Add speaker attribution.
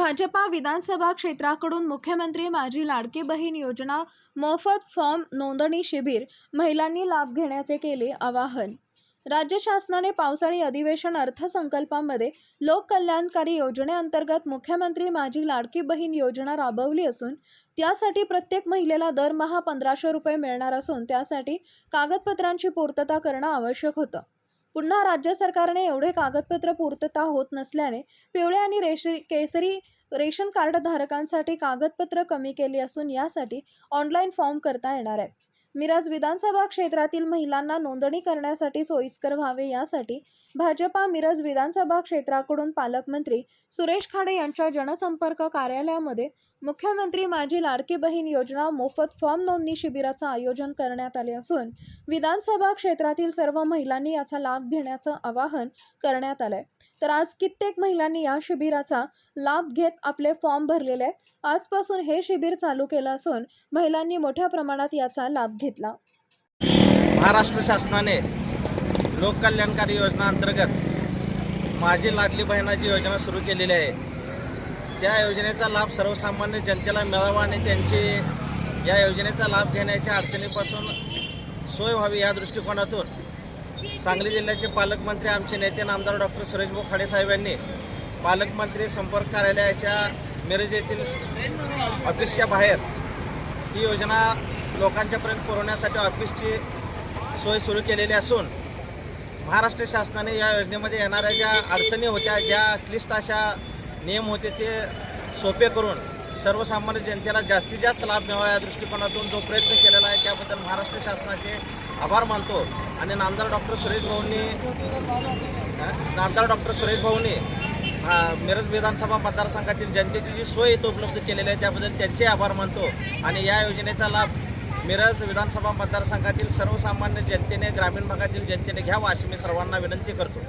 Speaker 1: भाजपा विधानसभा क्षेत्राकडून मुख्यमंत्री माझी लाडकी बहीण योजना मोफत फॉर्म नोंदणी शिबिर महिलांनी लाभ घेण्याचे केले आवाहन. राज्य शासनाने पावसाळी अधिवेशन अर्थसंकल्पामध्ये लोककल्याणकारी योजनेअंतर्गत मुख्यमंत्री माझी लाडकी बहीण योजना राबवली असून त्यासाठी प्रत्येक महिलेला दरमहा पंधराशे रुपये मिळणार असून त्यासाठी कागदपत्रांची पूर्तता करणं आवश्यक होतं. पुन्हा राज्य सरकारने एवढे कागदपत्र पूर्तता होत नसल्याने पिवळे आणि रेशी केसरी रेशन कार्ड धारकांसाठी कागदपत्र कमी केली असून यासाठी ऑनलाईन फॉर्म करता येणार आहे मिरज विधानसभा क्षेत्रातील महिलांना नोंदणी करण्यासाठी सोयीस्कर व्हावे यासाठी भाजपा मिरज विधानसभा क्षेत्राकडून पालकमंत्री सुरेश खाडे यांच्या जनसंपर्क कार्यालयामध्ये मुख्यमंत्री माझी लाडकी बहीण योजना मोफत फॉर्म नोंदणी शिबिराचं आयोजन करण्यात आले असून विधानसभा क्षेत्रातील सर्व महिलांनी याचा लाभ घेण्याचं आवाहन करण्यात आलं आहे तर आज कित्येक महिलांनी या शिबिराचा लाभ घेत आपले फॉर्म भरलेले आहे आजपासून हे शिबिर चालू केलं असून महिलांनी मोठ्या प्रमाणात याचा लाभ घेतला.
Speaker 2: महाराष्ट्र शासनाने लोककल्याणकारी योजना अंतर्गत माझी लाडली बहिणाची योजना सुरू केलेली आहे. त्या योजनेचा लाभ सर्वसामान्य जनतेला मिळावा आणि त्यांची या योजनेचा लाभ घेण्याच्या अडचणीपासून सोय व्हावी या दृष्टिकोनातून सांगली जिल्ह्याचे पालकमंत्री आमचे नेते नामदार डॉक्टर सुरेशभाऊ खाडे साहेब यांनी पालकमंत्री संपर्क कार्यालयाच्या मिरज येथील ऑफिसच्या बाहेर ही योजना लोकांच्यापर्यंत पुरवण्यासाठी ऑफिसची सोय सुरू केलेली असून महाराष्ट्र शासनाने या योजनेमध्ये येणाऱ्या ज्या अडचणी होत्या ज्या क्लिष्ट अशा नियम होते ते सोपे करून सर्वसामान्य जनतेला जास्तीत जास्त लाभ मिळावा या दृष्टिकोनातून जो प्रयत्न केलेला आहे त्याबद्दल महाराष्ट्र शासनाचे आभार मानतो. आणि नामदार डॉक्टर सुरेश भाऊंनी नामदार डॉक्टर सुरेश भाऊंनी मिरज विधानसभा मतदारसंघातील जनतेची जी सोय इथं उपलब्ध केलेली आहे त्याबद्दल त्यांचे आभार मानतो. आणि या योजनेचा लाभ मिरज विधानसभा मतदारसंघातील सर्वसामान्य जनतेने ग्रामीण भागातील जनतेने घ्यावा अशी मी सर्वांना विनंती करतो.